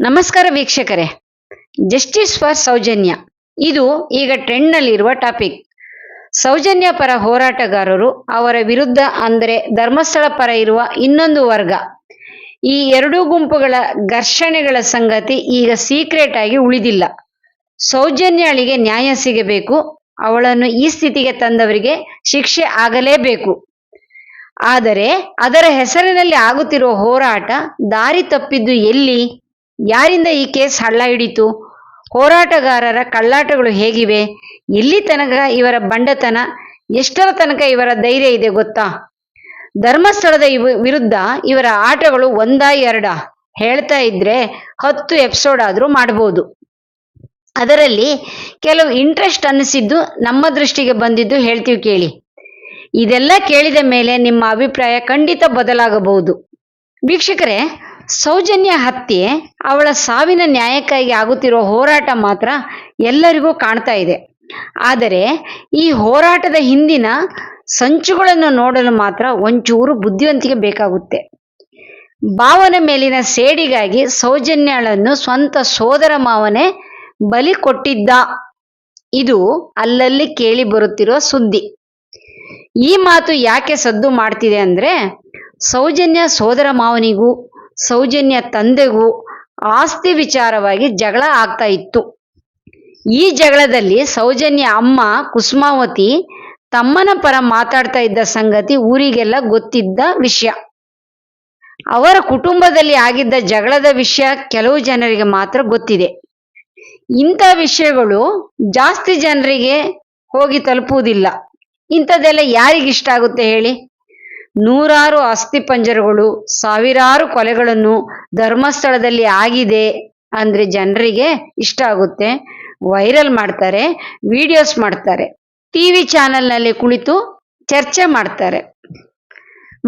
ನಮಸ್ಕಾರ ವೀಕ್ಷಕರೇ. Justice for Soujanya. ಇದು ಈಗ ಟ್ರೆಂಡ್ನಲ್ಲಿರುವ ಟಾಪಿಕ್ ಸೌಜನ್ಯ ಪರ ಹೋರಾಟಗಾರರು ಅವರ ವಿರುದ್ಧ ಅಂದರೆ ಧರ್ಮಸ್ಥಳ ಪರ ಇರುವ ಇನ್ನೊಂದು ವರ್ಗ. ಈ ಎರಡೂ ಗುಂಪುಗಳ ಘರ್ಷಣೆಗಳ ಸಂಗತಿ ಈಗ ಸೀಕ್ರೆಟ್ ಆಗಿ ಉಳಿದಿಲ್ಲ. ಸೌಜನ್ಯಳಿಗೆ ನ್ಯಾಯ ಸಿಗಬೇಕು. ಅವಳನ್ನು ಈ ಸ್ಥಿತಿಗೆ ತಂದವರಿಗೆ ಶಿಕ್ಷೆ ಆಗಲೇಬೇಕು. ಆದರೆ ಅದರ ಹೆಸರಿನಲ್ಲಿ ಆಗುತ್ತಿರುವ ಹೋರಾಟ ದಾರಿ ತಪ್ಪಿದ್ದು ಎಲ್ಲಿ? ಯಾರಿಂದ ಈ ಕೇಸ್ ಹಳ್ಳ ಹಿಡಿತು ಹೋರಾಟಗಾರರ ಕಳ್ಳಾಟಗಳು ಹೇಗಿವೆ? ಇಲ್ಲಿ ತನಕ ಇವರ ಬಂಡತನ? ಎಷ್ಟರ ತನಕ ಇವರ ಧೈರ್ಯ ಇದೆ ಗೊತ್ತಾ? ಧರ್ಮಸ್ಥಳದ ಇವ- ವಿರುದ್ಧ ಇವರ ಆಟಗಳು ಒಂದಾ ಎರಡ? ಹೇಳ್ತಾ ಇದ್ರೆ ಹತ್ತು ಎಪಿಸೋಡ್ ಆದ್ರೂ ಮಾಡ್ಬೋದು. ಅದರಲ್ಲಿ ಕೆಲವು ಇಂಟ್ರೆಸ್ಟ್ ಅನ್ನಿಸಿದ್ದು ನಮ್ಮ ದೃಷ್ಟಿಗೆ ಬಂದಿದ್ದು ಹೇಳ್ತೀವಿ ಕೇಳಿ. ಇದೆಲ್ಲ ಕೇಳಿದ ಮೇಲೆ ನಿಮ್ಮ ಅಭಿಪ್ರಾಯ ಖಂಡಿತ ಬದಲಾಗಬಹುದು. ವೀಕ್ಷಕರೇ ಸೌಜನ್ಯ ಹತ್ಯೆ ಅವಳ ಸಾವಿನ ನ್ಯಾಯಕ್ಕಾಗಿ ಆಗುತ್ತಿರುವ ಹೋರಾಟ ಮಾತ್ರ ಎಲ್ಲರಿಗೂ ಕಾಣ್ತಾ ಇದೆ. ಆದರೆ ಈ ಹೋರಾಟದ ಹಿಂದಿನ ಸಂಚುಗಳನ್ನು ನೋಡಲು ಮಾತ್ರ ಒಂಚೂರು ಬುದ್ಧಿವಂತಿಕೆ ಬೇಕಾಗುತ್ತೆ. ಭಾವನ ಮೇಲಿನ ಸೇಡಿಗಾಗಿ ಸೌಜನ್ಯಳನ್ನು ಸ್ವಂತ ಸೋದರ ಮಾವನೇ ಬಲಿ ಕೊಟ್ಟಿದ್ದ ಇದು ಅಲ್ಲಲ್ಲಿ ಕೇಳಿ ಬರುತ್ತಿರುವ ಸುದ್ದಿ. ಈ ಮಾತು ಯಾಕೆ ಸದ್ದು ಮಾಡ್ತಿದೆ ಅಂದ್ರೆ ಸೌಜನ್ಯ ಸೋದರ ಮಾವನಿಗೂ ಸೌಜನ್ಯ ತಂದೆಗೂ ಆಸ್ತಿ ವಿಚಾರವಾಗಿ ಜಗಳ ಆಗ್ತಾ ಇತ್ತು. ಈ ಜಗಳದಲ್ಲಿ ಸೌಜನ್ಯ ಅಮ್ಮ ಕುಸುಮಾವತಿ ತಮ್ಮನ ಪರ ಮಾತಾಡ್ತಾ ಇದ್ದ ಸಂಗತಿ ಊರಿಗೆಲ್ಲ ಗೊತ್ತಿದ್ದ ವಿಷಯ. ಅವರ ಕುಟುಂಬದಲ್ಲಿ ಆಗಿದ್ದ ಜಗಳದ ವಿಷಯ ಕೆಲವು ಜನರಿಗೆ ಮಾತ್ರ ಗೊತ್ತಿದೆ. ಇಂಥ ವಿಷಯಗಳು ಜಾಸ್ತಿ ಜನರಿಗೆ ಹೋಗಿ ತಲುಪುವುದಿಲ್ಲ. ಇಂಥದ್ದೆಲ್ಲ ಯಾರಿಗಿಷ್ಟ ಆಗುತ್ತೆ ಹೇಳಿ? ನೂರಾರು ಅಸ್ಥಿಪಂಜರಗಳು ಸಾವಿರಾರು ಕೊಲೆಗಳನ್ನು ಧರ್ಮಸ್ಥಳದಲ್ಲಿ ಆಗಿದೆ ಅಂದ್ರೆ ಜನರಿಗೆ ಇಷ್ಟ ಆಗುತ್ತೆ. ವೈರಲ್ ಮಾಡ್ತಾರೆ, ವಿಡಿಯೋಸ್ ಮಾಡ್ತಾರೆ ಟಿವಿ ಚಾನೆಲ್ನಲ್ಲಿ ಕುಳಿತು ಚರ್ಚೆ ಮಾಡ್ತಾರೆ.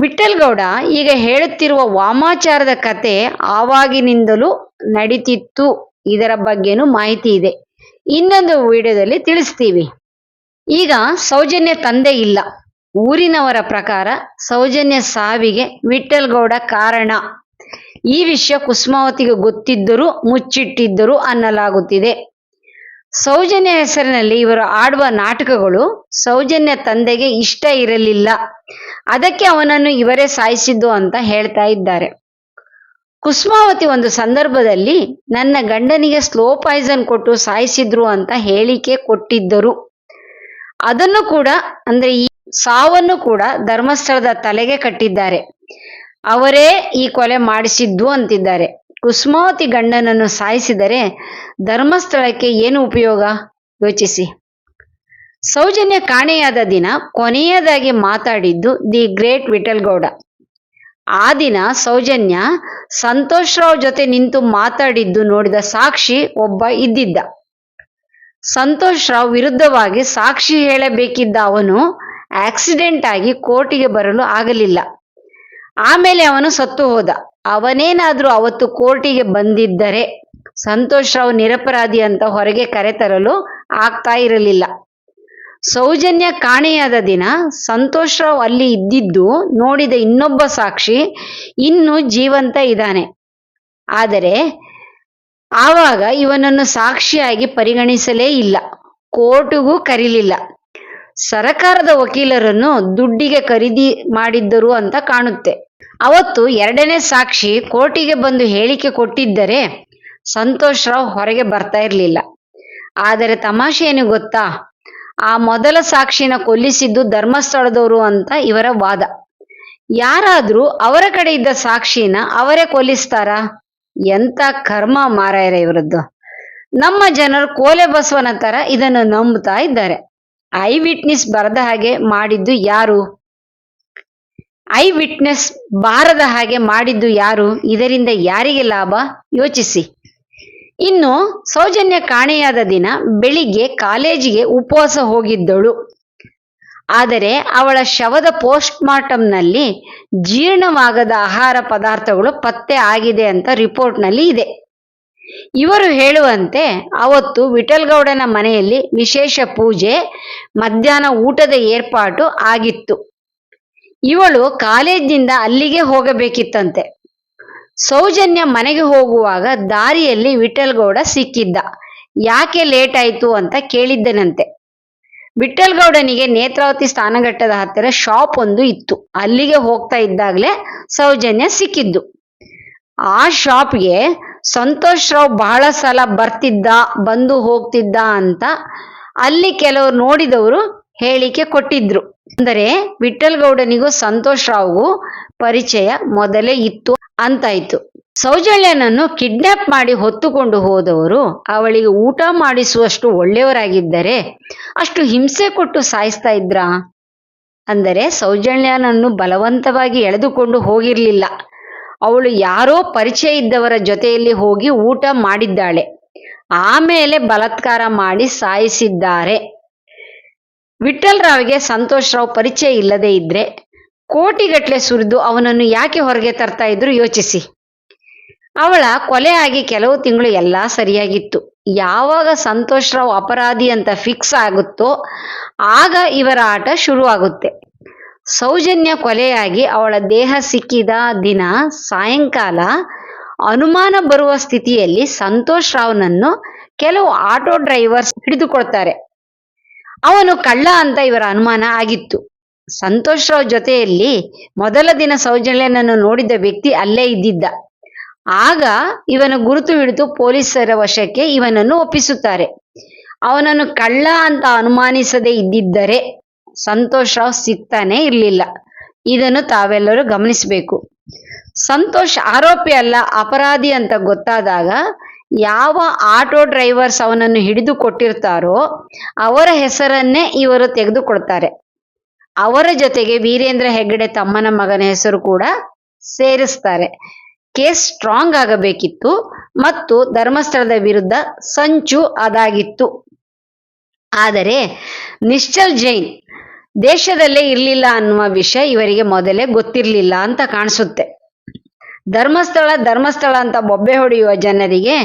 ವಿಠಲ್ಗೌಡ ಈಗ ಹೇಳುತ್ತಿರುವ ವಾಮಾಚಾರದ ಕತೆ ಆವಾಗಿನಿಂದಲೂ ನಡೀತಿತ್ತು. ಇದರ ಬಗ್ಗೆನೂ ಮಾಹಿತಿ ಇದೆ. ಇನ್ನೊಂದು ವಿಡಿಯೋದಲ್ಲಿ ತಿಳಿಸ್ತೀವಿ. ಈಗ ಸೌಜನ್ಯ ತಂದೆ ಇಲ್ಲ. ಊರಿನವರ ಪ್ರಕಾರ ಸೌಜನ್ಯ ಸಾವಿಗೆ ವಿಠಲ್ಗೌಡ ಕಾರಣ. ಈ ವಿಷಯ ಕುಸುಮಾವತಿಗೆ ಗೊತ್ತಿದ್ದರೂ ಮುಚ್ಚಿಟ್ಟಿದ್ದರು ಅನ್ನಲಾಗುತ್ತಿದೆ. ಸೌಜನ್ಯ ಹೆಸರಿನಲ್ಲಿ ಇವರು ಆಡುವ ನಾಟಕಗಳು ಸೌಜನ್ಯ ತಂದೆಗೆ ಇಷ್ಟ ಇರಲಿಲ್ಲ. ಅದಕ್ಕೆ ಅವನನ್ನು ಇವರೇ ಸಾಯಿಸಿದ್ದು ಅಂತ ಹೇಳ್ತಾ ಇದ್ದಾರೆ. ಕುಸುಮಾವತಿ ಒಂದು ಸಂದರ್ಭದಲ್ಲಿ, ನನ್ನ ಗಂಡನಿಗೆ ಸ್ಲೋ ಪಾಯ್ಸನ್ ಕೊಟ್ಟು ಸಾಯಿಸಿದ್ರು ಅಂತ ಹೇಳಿಕೆ ಕೊಟ್ಟಿದ್ದರು. ಅದನ್ನು ಕೂಡ, ಅಂದ್ರೆ ಈ ಸಾವನ್ನು ಕೂಡ ಧರ್ಮಸ್ಥಳದ ತಲೆಗೆ ಕಟ್ಟಿದ್ದಾರೆ. ಅವರೇ ಈ ಕೊಲೆ ಮಾಡಿಸಿದ್ದು ಅಂತಿದ್ದಾರೆ. ಕುಸುಮಾವತಿ ಗಂಡನನ್ನು ಸಾಯಿಸಿದರೆ ಧರ್ಮಸ್ಥಳಕ್ಕೆ ಏನು ಉಪಯೋಗ? ಯೋಚಿಸಿ. ಸೌಜನ್ಯ ಕಾಣೆಯಾದ ದಿನ ಕೊನೆಯದಾಗಿ ಮಾತಾಡಿದ್ದು ದಿ ಗ್ರೇಟ್ ವಿಠಲ್ ಗೌಡ ಆ ದಿನ ಸೌಜನ್ಯ ಸಂತೋಷ್ ರಾವ್ ಜೊತೆ ನಿಂತು ಮಾತಾಡಿದ್ದು ನೋಡಿದ ಸಾಕ್ಷಿ ಒಬ್ಬ ಇದ್ದಿದ್ದ. ಸಂತೋಷ್ ರಾವ್ ವಿರುದ್ಧವಾಗಿ ಸಾಕ್ಷಿ ಹೇಳಬೇಕಿದ್ದ ಅವನು ಆಕ್ಸಿಡೆಂಟ್ ಆಗಿ ಕೋರ್ಟಿಗೆ ಬರಲು ಆಗಲಿಲ್ಲ. ಆಮೇಲೆ ಅವನು ಸತ್ತು ಹೋದ. ಅವನೇನಾದ್ರೂ ಅವತ್ತು ಕೋರ್ಟಿಗೆ ಬಂದಿದ್ದರೆ ಸಂತೋಷ್ ರಾವ್ ನಿರಪರಾಧಿ ಅಂತ ಹೊರಗೆ ಕರೆತರಲು ಆಗ್ತಾ ಇರಲಿಲ್ಲ. ಸೌಜನ್ಯ ಕಾಣೆಯಾದ ದಿನ ಸಂತೋಷ್ ರಾವ್ ಅಲ್ಲಿ ಇದ್ದಿದ್ದು ನೋಡಿದ ಇನ್ನೊಬ್ಬ ಸಾಕ್ಷಿ ಇನ್ನು ಜೀವಂತ ಇದ್ದಾನೆ. ಆದರೆ ಆವಾಗ ಇವನನ್ನು ಸಾಕ್ಷಿಯಾಗಿ ಪರಿಗಣಿಸಲೇ ಇಲ್ಲ. ಕೋರ್ಟಿಗೂ ಕರೀಲಿಲ್ಲ. ಸರಕಾರದ ವಕೀಲರನ್ನು ದುಡ್ಡಿಗೆ ಖರೀದಿ ಮಾಡಿದ್ದರು ಅಂತ ಕಾಣುತ್ತೆ. ಅವತ್ತು ಎರಡನೇ ಸಾಕ್ಷಿ ಕೋರ್ಟಿಗೆ ಬಂದು ಹೇಳಿಕೆ ಕೊಟ್ಟಿದ್ದರೆ ಸಂತೋಷ್ ರಾವ್ ಹೊರಗೆ ಬರ್ತಾ ಇರಲಿಲ್ಲ. ಆದರೆ ತಮಾಷೆ ಏನು ಗೊತ್ತಾ? ಆ ಮೊದಲ ಸಾಕ್ಷಿನ ಕೊಲ್ಲಿಸಿದ್ದು ಧರ್ಮಸ್ಥಳದವರು ಅಂತ ಇವರ ವಾದ. ಯಾರಾದರೂ ಅವರ ಕಡೆ ಇದ್ದ ಸಾಕ್ಷಿನ ಅವರೇ ಕೊಲ್ಲಿಸ್ತಾರಾ? ಎಂತ ಕರ್ಮ ಮಾರಾಯರ ಇವರದ್ದು. ನಮ್ಮ ಜನರು ಕೋಲೆ ಬಸವನ ತರ ಇದನ್ನು ನಂಬುತ್ತಾ ಇದ್ದಾರೆ. ಐ ವಿಟ್ನೆಸ್ ಬರದ ಹಾಗೆ ಮಾಡಿದ್ದು ಯಾರು? ಐ ವಿಟ್ನೆಸ್ ಬಾರದ ಹಾಗೆ ಮಾಡಿದ್ದು ಯಾರು? ಇದರಿಂದ ಯಾರಿಗೆ ಲಾಭ? ಯೋಚಿಸಿ. ಇನ್ನು ಸೌಜನ್ಯ ಕಾಣೆಯಾದ ದಿನ ಬೆಳಿಗ್ಗೆ ಕಾಲೇಜಿಗೆ ಉಪವಾಸ ಹೋಗಿದ್ದಳು. ಆದರೆ ಅವಳ ಶವದ ಪೋಸ್ಟ್ ಮಾರ್ಟಂನಲ್ಲಿ ಜೀರ್ಣವಾಗದ ಆಹಾರ ಪದಾರ್ಥಗಳು ಪತ್ತೆ ಆಗಿದೆ ಅಂತ ರಿಪೋರ್ಟ್ನಲ್ಲಿ ಇದೆ. ಇವರು ಹೇಳುವಂತೆ ಅವತ್ತು ವಿಠಲ್ಗೌಡನ ಮನೆಯಲ್ಲಿ ವಿಶೇಷ ಪೂಜೆ, ಮಧ್ಯಾಹ್ನ ಊಟದ ಏರ್ಪಾಟು ಆಗಿತ್ತು. ಇವಳು ಕಾಲೇಜಿನಿಂದ ಅಲ್ಲಿಗೆ ಹೋಗಬೇಕಿತ್ತಂತೆ. ಸೌಜನ್ಯ ಮನೆಗೆ ಹೋಗುವಾಗ ದಾರಿಯಲ್ಲಿ ವಿಠಲ್ಗೌಡ ಸಿಕ್ಕಿದ್ದ. ಯಾಕೆ ಲೇಟ್ ಆಯ್ತು ಅಂತ ಕೇಳಿದ್ದನಂತೆ. ವಿಠಲ್ಗೌಡನಿಗೆ ನೇತ್ರಾವತಿ ಸ್ಥಾನಘಟ್ಟದ ಹತ್ತಿರ ಶಾಪ್ ಒಂದು ಇತ್ತು. ಅಲ್ಲಿಗೆ ಹೋಗ್ತಾ ಇದ್ದಾಗಲೇ ಸೌಜನ್ಯ ಸಿಕ್ಕಿದ್ದು. ಆ ಶಾಪ್ಗೆ ಸಂತೋಷ್ ರಾವ್ ಬಹಳ ಸಲ ಬರ್ತಿದ್ದ, ಬಂದು ಹೋಗ್ತಿದ್ದ ಅಂತ ಅಲ್ಲಿ ಕೆಲವರು ನೋಡಿದವರು ಹೇಳಿಕೆ ಕೊಟ್ಟಿದ್ರು. ಅಂದರೆ ವಿಠಲ್ಗೌಡನಿಗೂ ಸಂತೋಷ್ ರಾವ್ಗೂ ಪರಿಚಯ ಮೊದಲೇ ಇತ್ತು ಅಂತಾಯ್ತು. ಸೌಜನ್ಯನನ್ನು ಕಿಡ್ನಾಪ್ ಮಾಡಿ ಹೊತ್ತುಕೊಂಡು ಹೋದವರು ಅವಳಿಗೆ ಊಟ ಮಾಡಿಸುವಷ್ಟು ಒಳ್ಳೆಯವರಾಗಿದ್ದರೆ ಅಷ್ಟು ಹಿಂಸೆ ಕೊಟ್ಟು ಸಾಯಿಸ್ತಾ ಇದ್ರಾ? ಅಂದರೆ ಸೌಜನ್ಯನನ್ನು ಬಲವಂತವಾಗಿ ಎಳೆದುಕೊಂಡು ಹೋಗಿರ್ಲಿಲ್ಲ. ಅವಳು ಯಾರೋ ಪರಿಚಯ ಇದ್ದವರ ಜೊತೆಯಲ್ಲಿ ಹೋಗಿ ಊಟ ಮಾಡಿದ್ದಾಳೆ. ಆಮೇಲೆ ಬಲತ್ಕಾರ ಮಾಡಿ ಸಾಯಿಸಿದ್ದಾರೆ. ವಿಠ್ಠಲರಾವ್ಗೆ ರಾವ್ಗೆ ಸಂತೋಷ್ ರಾವ್ ಪರಿಚಯ ಇಲ್ಲದೆ ಇದ್ರೆ ಕೋಟಿಗಟ್ಲೆ ಸುರಿದು ಅವನನ್ನು ಯಾಕೆ ಹೊರಗೆ ತರ್ತಾ ಇದ್ರು ಯೋಚಿಸಿ. ಅವಳ ಕೊಲೆ ಆಗಿ ಕೆಲವು ತಿಂಗಳು ಎಲ್ಲಾ ಸರಿಯಾಗಿತ್ತು. ಯಾವಾಗ ಸಂತೋಷ್ ರಾವ್ ಅಪರಾಧಿ ಅಂತ ಫಿಕ್ಸ್ ಆಗುತ್ತೋ ಆಗ ಇವರ ಆಟ ಶುರುವಾಗುತ್ತೆ. ಸೌಜನ್ಯ ಕೊಲೆಯಾಗಿ ಅವಳ ದೇಹ ಸಿಕ್ಕಿದ ದಿನ ಸಾಯಂಕಾಲ ಅನುಮಾನ ಬರುವ ಸ್ಥಿತಿಯಲ್ಲಿ ಸಂತೋಷ್ ರಾವ್ನನ್ನು ಕೆಲವು ಆಟೋ ಡ್ರೈವರ್ಸ್ ಹಿಡಿದುಕೊಳ್ತಾರೆ ಅವನು ಕಳ್ಳ ಅಂತ ಇವರ ಅನುಮಾನ ಆಗಿತ್ತು. ಸಂತೋಷ್ ರಾವ್ ಜೊತೆಯಲ್ಲಿ ಮೊದಲ ದಿನ ಸೌಜನ್ಯನನ್ನು ನೋಡಿದ ವ್ಯಕ್ತಿ ಅಲ್ಲೇ ಇದ್ದಿದ್ದ. ಆಗ ಇವನ ಗುರುತು ಹಿಡಿದು ಪೊಲೀಸರ ವಶಕ್ಕೆ ಇವನನ್ನು ಒಪ್ಪಿಸುತ್ತಾರೆ. ಅವನನ್ನು ಕಳ್ಳ ಅಂತ ಅನುಮಾನಿಸದೇ ಇದ್ದಿದ್ದರೆ ಸಂತೋಷ್ ರಾವ್ ಸಿಗ್ತಾನೆ ಇರಲಿಲ್ಲ. ಇದನ್ನು ತಾವೆಲ್ಲರೂ ಗಮನಿಸಬೇಕು. ಸಂತೋಷ್ ಆರೋಪಿ ಅಲ್ಲ, ಅಪರಾಧಿ ಅಂತ ಗೊತ್ತಾದಾಗ ಯಾವ ಆಟೋ ಡ್ರೈವರ್ಸ್ ಅವನನ್ನು ಹಿಡಿದು ಕೊಟ್ಟಿರ್ತಾರೋ ಅವರ ಹೆಸರನ್ನೇ ಇವರು ತೆಗೆದುಕೊಡ್ತಾರೆ ಅವರ ಜೊತೆಗೆ ವೀರೇಂದ್ರ ಹೆಗ್ಗಡೆ ತಮ್ಮನ ಮಗನ ಹೆಸರು ಕೂಡ ಸೇರಿಸ್ತಾರೆ. ಕೇಸ್ ಸ್ಟ್ರಾಂಗ್ ಆಗಬೇಕಿತ್ತು ಮತ್ತು ಧರ್ಮಸ್ಥಳದ ವಿರುದ್ಧ ಸಂಚು ಅದಾಗಿತ್ತು. ಆದರೆ ನಿಶ್ಚಲ್ ಜೈನ್ ದೇಶದಲ್ಲೇ ಇರಲಿಲ್ಲ ಅನ್ನುವ ವಿಷಯ ಇವರಿಗೆ ಮೊದಲೇ ಗೊತ್ತಿರಲಿಲ್ಲ ಅಂತ ಕಾಣಿಸುತ್ತೆ. ಧರ್ಮಸ್ಥಳ ಧರ್ಮಸ್ಥಳ ಅಂತ ಬೊಬ್ಬೆ ಹೊಡೆಯುವ ಜನರಿಗೆ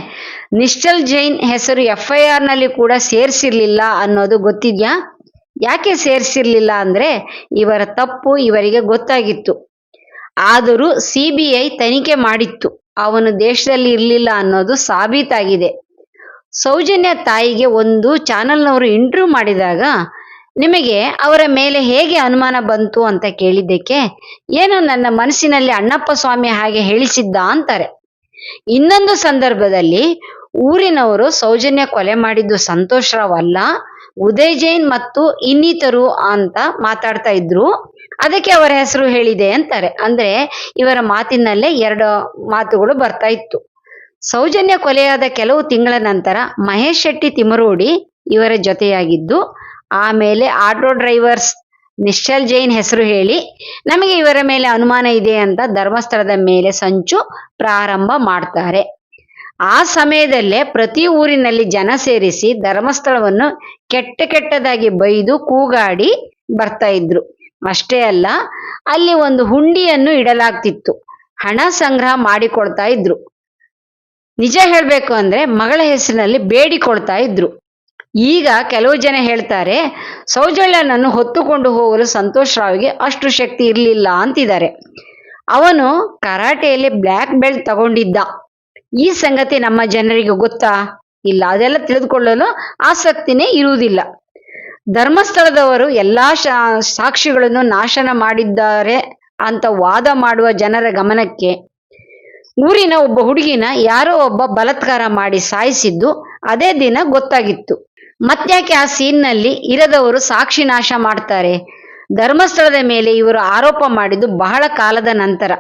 ನಿಶ್ಚಲ್ ಜೈನ್ ಹೆಸರು ಎಫ್ ಐ ನಲ್ಲಿ ಕೂಡ ಸೇರಿಸಿರ್ಲಿಲ್ಲ ಅನ್ನೋದು ಗೊತ್ತಿದ್ಯಾ? ಯಾಕೆ ಸೇರಿಸಿರ್ಲಿಲ್ಲ ಅಂದ್ರೆ ಇವರ ತಪ್ಪು ಇವರಿಗೆ ಗೊತ್ತಾಗಿತ್ತು. ಆದರೂ ಸಿ ಬಿ ಐ ತನಿಖೆ ಮಾಡಿತ್ತು. ಅವನು ದೇಶದಲ್ಲಿ ಇರಲಿಲ್ಲ ಅನ್ನೋದು ಸಾಬೀತಾಗಿದೆ. ಸೌಜನ್ಯ ತಾಯಿಗೆ ಒಂದು ಚಾನಲ್ನವರು ಇಂಟರ್ವ್ಯೂ ಮಾಡಿದಾಗ ನಿಮಗೆ ಅವರ ಮೇಲೆ ಹೇಗೆ ಅನುಮಾನ ಬಂತು ಅಂತ ಕೇಳಿದ್ದಕ್ಕೆ, ಏನೋ ನನ್ನ ಮನಸ್ಸಿನಲ್ಲಿ ಅಣ್ಣಪ್ಪ ಸ್ವಾಮಿ ಹಾಗೆ ಹೇಳಿಸಿದ್ದ ಅಂತಾರೆ. ಇನ್ನೊಂದು ಸಂದರ್ಭದಲ್ಲಿ ಊರಿನವರು ಸೌಜನ್ಯ ಕೊಲೆ ಮಾಡಿದ್ದು ಸಂತೋಷ್ ರಾವ್ ಅಲ್ಲ ಉದಯ್ ಜೈನ್ ಮತ್ತು ಇನ್ನಿತರು ಅಂತ ಮಾತಾಡ್ತಾ ಇದ್ರು. ಅದಕ್ಕೆ ಅವರ ಹೆಸರು ಹೇಳಿದೆ ಅಂತಾರೆ. ಅಂದ್ರೆ ಇವರ ಮಾತಿನಲ್ಲೇ ಎರಡು ಮಾತುಗಳು ಬರ್ತಾ ಇತ್ತು. ಸೌಜನ್ಯ ಕೊಲೆಯಾದ ಕೆಲವು ತಿಂಗಳ ನಂತರ ಮಹೇಶ್ ಶೆಟ್ಟಿ ತಿಮರೋಡಿ ಇವರ ಜೊತೆಯಾಗಿದ್ದು ಆಮೇಲೆ ಆಟೋ ಡ್ರೈವರ್ಸ್ ನಿಶ್ಚಲ್ ಜೈನ್ ಹೆಸರು ಹೇಳಿ, ನಮಗೆ ಇವರ ಮೇಲೆ ಅನುಮಾನ ಇದೆ ಅಂತ ಧರ್ಮಸ್ಥಳದ ಮೇಲೆ ಸಂಚು ಪ್ರಾರಂಭ ಮಾಡ್ತಾರೆ. ಆ ಸಮಯದಲ್ಲೇ ಪ್ರತಿ ಊರಿನಲ್ಲಿ ಜನ ಸೇರಿಸಿ ಧರ್ಮಸ್ಥಳವನ್ನು ಕೆಟ್ಟ ಕೆಟ್ಟದಾಗಿ ಬೈದು ಕೂಗಾಡಿ ಬರ್ತಾ ಇದ್ರು. ಅಷ್ಟೇ ಅಲ್ಲ, ಅಲ್ಲಿ ಒಂದು ಹುಂಡಿಯನ್ನು ಇಡಲಾಗ್ತಿತ್ತು. ಹಣ ಸಂಗ್ರಹ ಮಾಡಿಕೊಳ್ತಾ ಇದ್ರು. ನಿಜ ಹೇಳಬೇಕು ಅಂದ್ರೆ ಮಗಳ ಹೆಸರಿನಲ್ಲಿ ಬೇಡಿಕೊಳ್ತಾ ಇದ್ರು. ಈಗ ಕೆಲವು ಜನ ಹೇಳ್ತಾರೆ ಸೌಜಲ್ಯನನ್ನು ಹೊತ್ತುಕೊಂಡು ಹೋಗಲು ಸಂತೋಷ್ ರಾವ್ಗೆ ಅಷ್ಟು ಶಕ್ತಿ ಇರಲಿಲ್ಲ ಅಂತಿದ್ದಾರೆ. ಅವನು ಕರಾಟೆಯಲ್ಲಿ ಬ್ಲ್ಯಾಕ್ ಬೆಲ್ಟ್ ತಗೊಂಡಿದ್ದ. ಈ ಸಂಗತಿ ನಮ್ಮ ಜನರಿಗೆ ಗೊತ್ತಾ? ಇಲ್ಲ, ಅದೆಲ್ಲ ತಿಳಿದುಕೊಳ್ಳಲು ಆಸಕ್ತಿನೇ ಇರುವುದಿಲ್ಲ. ಧರ್ಮಸ್ಥಳದವರು ಎಲ್ಲಾ ಸಾಕ್ಷಿಗಳನ್ನು ನಾಶನ ಮಾಡಿದ್ದಾರೆ ಅಂತ ವಾದ ಮಾಡುವ ಜನರ ಗಮನಕ್ಕೆ. ಊರಿನ ಒಬ್ಬ ಹುಡುಗಿನ ಯಾರೋ ಒಬ್ಬ ಬಲತ್ಕಾರ ಮಾಡಿ ಸಾಯಿಸಿದ್ದು, ಅದೇ ದಿನ ಗೊತ್ತಾಗಿತ್ತು. ಮತ್ತ್ಯಾಕೆ ಆ ಸೀನ್ನಲ್ಲಿ ಇರದವರು ಸಾಕ್ಷಿ ನಾಶ ಮಾಡ್ತಾರೆ? ಧರ್ಮಸ್ಥಳದ ಮೇಲೆ ಇವರು ಆರೋಪ ಮಾಡಿದ್ದು ಬಹಳ ಕಾಲದ ನಂತರ.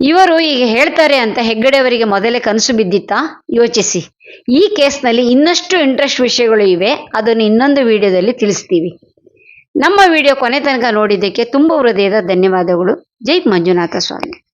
ಇವರು ಈಗ ಹೇಳ್ತಾರೆ ಅಂತ ಹೆಗ್ಗಡೆಯವರಿಗೆ ಮೊದಲೇ ಕನಸು ಬಿದ್ದಿತ್ತಾ? ಯೋಚಿಸಿ. ಈ ಕೇಸ್ನಲ್ಲಿ ಇನ್ನಷ್ಟು ಇಂಟ್ರೆಸ್ಟ್ ವಿಷಯಗಳು ಇವೆ, ಅದನ್ನು ಇನ್ನೊಂದು ವಿಡಿಯೋದಲ್ಲಿ ತಿಳಿಸ್ತೀವಿ. ನಮ್ಮ ವಿಡಿಯೋ ಕೊನೆ ತನಕ ನೋಡಿದ್ದಕ್ಕೆ ತುಂಬ ಹೃದಯದ ಧನ್ಯವಾದಗಳು. ಜೈ ಮಂಜುನಾಥ ಸ್ವಾಮಿ.